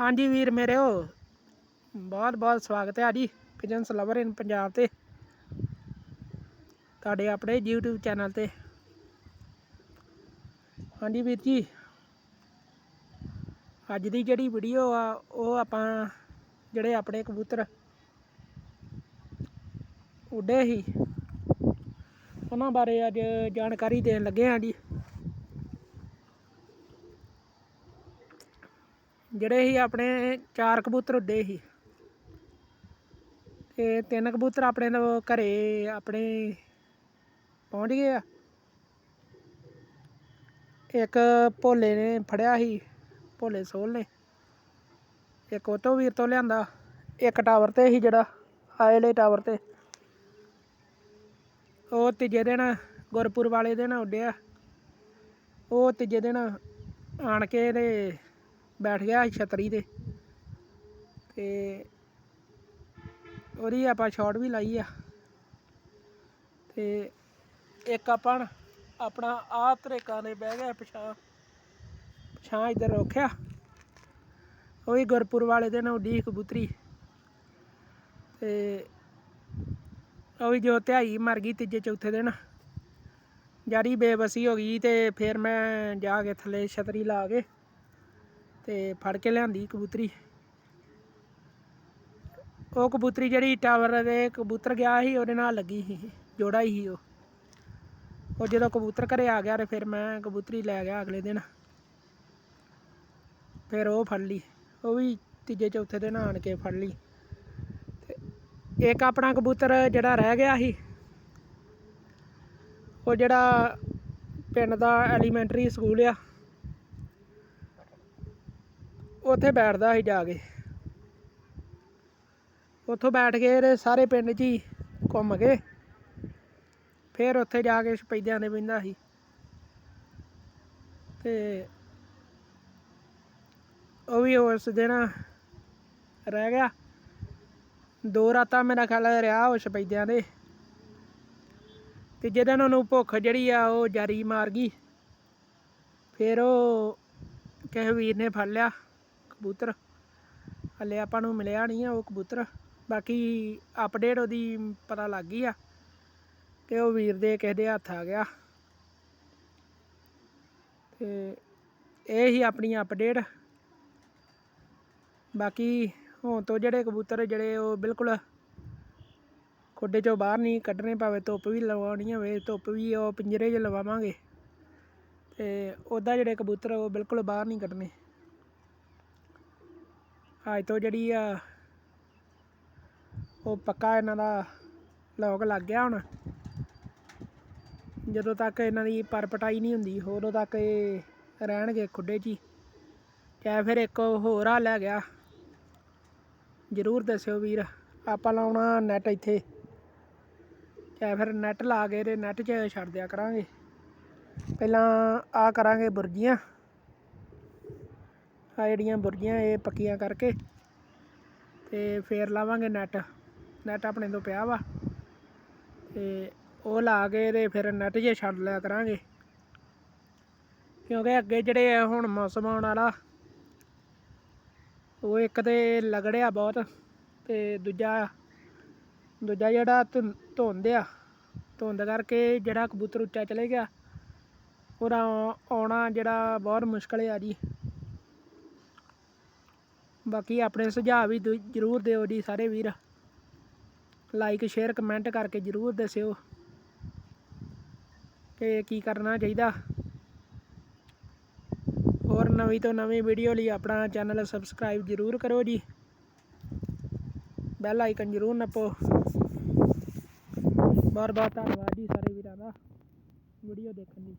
ਹਾਂਜੀ ਵੀਰ ਮੇਰਿਓ ਬਹੁਤ ਬਹੁਤ ਸਵਾਗਤ ਹੈ ਜੀ ਪਿਜਨਸ ਲਵਰ ਇਨ ਪੰਜਾਬ ਤੇ। ਤੁਹਾਡੇ ਆਪਣੇ YouTube ਚੈਨਲ ਤੇ। ਹਾਂਜੀ ਵੀਰ ਜੀ। ਅੱਜ ਦੀ ਜਿਹੜੀ ਵੀਡੀਓ ਆ, ਉਹ ਆਪਾਂ ਜਿਹੜੇ ਆਪਣੇ ਕਬੂਤਰ ਉੱਡੇ ਸੀ, ਉਹਨਾਂ ਬਾਰੇ ਅੱਜ ਜਾਣਕਾਰੀ ਦੇਣ ਲੱਗੇ ਹਾਂ ਜੀ। ਜਿਹੜੇ ਸੀ ਆਪਣੇ ਚਾਰ ਕਬੂਤਰ ਉੱਡੇ ਸੀ। ਤੇ ਤਿੰਨ ਕਬੂਤਰ ਆਪਣੇ ਤੋਂ ਘਰੇ ਆਪਣੇ ਪਹੁੰਚ ਗਏ ਆ। ਇੱਕ ਭੋਲੇ ਨੇ ਫੜਿਆ ਸੀ, ਭੋਲੇ ਸੋਲ ਨੇ। ਇੱਕ ਉਹ ਤੋਂ ਵੀਰ ਤੋਂ ਲਿਆਂਦਾ। ਇੱਕ ਟਾਵਰ ਤੇ ਸੀ ਜਿਹੜਾ ਆਇਲੇ ਟਾਵਰ ਤੇ। ਉਹ ਤੀਜੇ ਦਿਨ ਗੁਰਪੁਰ ਵਾਲੇ ਦਿਨ ਉੱਡਿਆ। ਉਹ ਤੀਜੇ ਦਿਨ ਆਣ ਕੇ ਤੇ ਬੈਠ ਗਿਆ ਸੀ ਛਤਰੀ ਤੇ। ਤੇ ਉਹਦੀ ਆਪਾਂ ਸ਼ਾਟ ਵੀ ਲਾਈ ਆ। ਤੇ ਇੱਕ ਆਪਾਂ ਆਪਣਾ ਆਹ ਤਰੇਕਾਂ ਨੇ ਬਹਿ ਗਿਆ ਪਛਾਂ ਪਛਾਂ ਇੱਧਰ ਰੋਕਿਆ। ਉਹ ਵੀ ਗੁਰਪੁਰ ਵਾਲੇ ਦਿਨ ਉਡੀ ਕਬੂਤਰੀ। ਤੇ ਉਹ ਵੀ ਜੋ ਧਿਆਈ ਮਰ ਗਈ ਤੀਜੇ ਚੌਥੇ ਦਿਨ। ਜਾਰੀ ਬੇਬਸੀ ਹੋ ਗਈ ਤੇ ਫਿਰ ਮੈਂ ਜਾ ਕੇ ਥੱਲੇ ਛਤਰੀ ਲਾ ਕੇ ਤੇ ਫੜ ਕੇ ਲਿਆਂਦੀ ਕਬੂਤਰੀ। ਉਹ ਕਬੂਤਰੀ ਜਿਹੜੀ ਟਾਵਰ ਦੇ ਕਬੂਤਰ ਗਿਆ ਸੀ, ਉਹਦੇ ਨਾਲ ਲੱਗੀ ਸੀ, ਜੋੜਾ ਹੀ ਸੀ ਉਹ। ਉਹ ਜਦੋਂ ਕਬੂਤਰ ਘਰੇ ਆ ਗਿਆ ਤੇ ਫਿਰ ਮੈਂ ਕਬੂਤਰੀ ਲੈ ਗਿਆ ਅਗਲੇ ਦਿਨ। ਫਿਰ ਉਹ ਫੜ ਲਈ। ਉਹ ਵੀ ਤੀਜੇ ਚੌਥੇ ਦਿਨ ਆਣ ਕੇ ਫੜ ਲਈ। ਤੇ ਇੱਕ ਆਪਣਾ ਕਬੂਤਰ ਜਿਹੜਾ ਰਹਿ ਗਿਆ ਸੀ, ਉਹ ਜਿਹੜਾ ਪਿੰਡ ਦਾ ਐਲੀਮੈਂਟਰੀ ਸਕੂਲ ਆ ਉੱਥੇ ਬੈਠਦਾ ਸੀ ਜਾ ਕੇ। ਉੱਥੋਂ ਬੈਠ ਕੇ ਸਾਰੇ ਪਿੰਡ 'ਚ ਹੀ ਘੁੰਮ ਕੇ ਫਿਰ ਉੱਥੇ ਜਾ ਕੇ ਸਪੈਦਿਆਂ ਦੇ ਬਹਿੰਦਾ ਸੀ। ਤੇ ਉਹ ਵੀ ਉਸ ਦਿਨ ਰਹਿ ਗਿਆ। ਦੋ ਰਾਤਾਂ ਮੇਰਾ ਖਿਆਲ ਰਿਹਾ ਉਹ ਸਪੈਦਿਆਂ ਦੇ ਤੀਜੇ ਦਿਨ ਉਹਨੂੰ ਭੁੱਖ ਜਿਹੜੀ ਆ ਉਹ ਜਾਰੀ ਮਾਰ ਗਈ। ਫਿਰ ਉਹ ਕਿਸੇ ਵੀਰ ਨੇ ਫੜ ਲਿਆ। ਕਬੂਤਰ। ਹਲੇ ਆਪਾਂ ਨੂੰ ਮਿਲਿਆ ਨਹੀਂ ਆ ਉਹ ਕਬੂਤਰ। ਬਾਕੀ ਅਪਡੇਟ ਉਹਦੀ ਪਤਾ ਲੱਗ ਗਈ ਆ ਕਿ ਉਹ ਵੀਰ ਦੇ ਕਿਸੇ ਦੇ ਹੱਥ ਆ ਗਿਆ। ਤੇ ਇਹ ਹੀ ਆਪਣੀ ਅਪਡੇਟ ਬਾਕੀ ਹੁਣ ਤੋਂ ਜਿਹੜੇ ਕਬੂਤਰ ਜਿਹੜੇ ਉਹ ਬਿਲਕੁਲ ਖੋਡੇ ਚੋਂ ਬਾਹਰ ਨਹੀਂ ਕੱਢਣੇ ਭਾਵੇਂ ਧੁੱਪ ਵੀ ਲਵਾਉਣੀ ਹੋਵੇ, ਧੁੱਪ ਵੀ ਉਹ ਪਿੰਜਰੇ 'ਚ ਲਵਾਵਾਂਗੇ। ਤੇ ਉਹਦਾ ਜਿਹੜੇ ਕਬੂਤਰ ਉਹ ਬਿਲਕੁਲ ਬਾਹਰ ਨਹੀਂ ਕੱਢਣੇ। ਅੱਜ ਤੋਂ ਜਿਹੜੀ ਆ, ਉਹ ਪੱਕਾ ਇਹਨਾਂ ਦਾ ਲੌਕ ਲੱਗ ਗਿਆ ਹੁਣ। ਜਦੋਂ ਤੱਕ ਇਹਨਾਂ ਦੀ ਪਰਪਟਾਈ ਨਹੀਂ ਹੁੰਦੀ, ਉਦੋਂ ਤੱਕ ਇਹ ਰਹਿਣਗੇ ਖੁੱਡੇ 'ਚ ਹੀ ਚਾਹੇ ਫਿਰ ਇੱਕ ਹੋਰ ਆ ਲੈ ਗਿਆ ਜ਼ਰੂਰ ਦੱਸਿਓ ਵੀਰ, ਆਪਾਂ ਲਾਉਣਾ ਨੈਟ ਇੱਥੇ। ਚਾਹੇ ਫਿਰ ਨੈਟ ਲਾ ਕੇ ਤੇ ਨੈਟ 'ਚ ਛੱਡ ਦਿਆ ਕਰਾਂਗੇ। ਪਹਿਲਾਂ ਆ ਕਰਾਂਗੇ ਬੁਰਜੀਆਂ। ਆ ਜਿਹੜੀਆਂ ਬੁਰਜੀਆਂ, ਇਹ ਪੱਕੀਆਂ ਕਰਕੇ ਤੇ ਫੇਰ ਲਾਵਾਂਗੇ ਨੈਟ ਨੈਟ ਆਪਣੇ ਤੋਂ ਪਿਆ ਵਾ ਤੇ ਉਹ ਲਾ ਕੇ ਤੇ ਫਿਰ ਨੈਟ 'ਚ ਛੱਡ ਲਿਆ ਕਰਾਂਗੇ। ਕਿਉਂਕਿ ਅੱਗੇ ਜਿਹੜੇ ਹੁਣ ਮੌਸਮ ਆਉਣ ਵਾਲਾ, ਉਹ ਇੱਕ ਤੇ ਲਗੜਿਆ ਬਹੁਤ ਤੇ ਦੂਜਾ ਦੂਜਾ ਜਿਹੜਾ ਧੁੰ- ਧੁੰਦ ਆ, ਧੁੰਦ ਕਰਕੇ ਜਿਹੜਾ ਕਬੂਤਰ ਉੱਚਾ ਚਲੇ ਗਿਆ, ਉਹਦਾ ਆਉਣਾ ਜਿਹੜਾ ਬਹੁਤ ਮੁਸ਼ਕਲ ਆ ਜੀ। ਬਾਕੀ ਆਪਣੇ ਸੁਝਾਅ ਵੀ ਦੁ- ਜ਼ਰੂਰ ਦਿਓ ਜੀ ਸਾਰੇ ਵੀਰ। ਲਾਈਕ ਸ਼ੇਅਰ ਕਮੈਂਟ ਕਰਕੇ ਜ਼ਰੂਰ ਦੱਸਿਓ ਕਿ ਕੀ ਕਰਨਾ ਚਾਹੀਦਾ। ਹੋਰ ਨਵੀਂ ਤੋਂ ਨਵੀਂ ਵੀਡੀਓ ਲਈ ਆਪਣਾ ਚੈਨਲ ਸਬਸਕ੍ਰਾਈਬ ਜ਼ਰੂਰ ਕਰੋ ਜੀ। ਬੈਲ ਆਈਕਨ ਜ਼ਰੂਰ ਨੱਪੋ। ਬਹੁਤ ਬਹੁਤ ਧੰਨਵਾਦ ਜੀ ਸਾਰੇ ਵੀਰਾਂ ਦਾ। ਵੀਡੀਓ ਦੇਖਣ ਲਈ।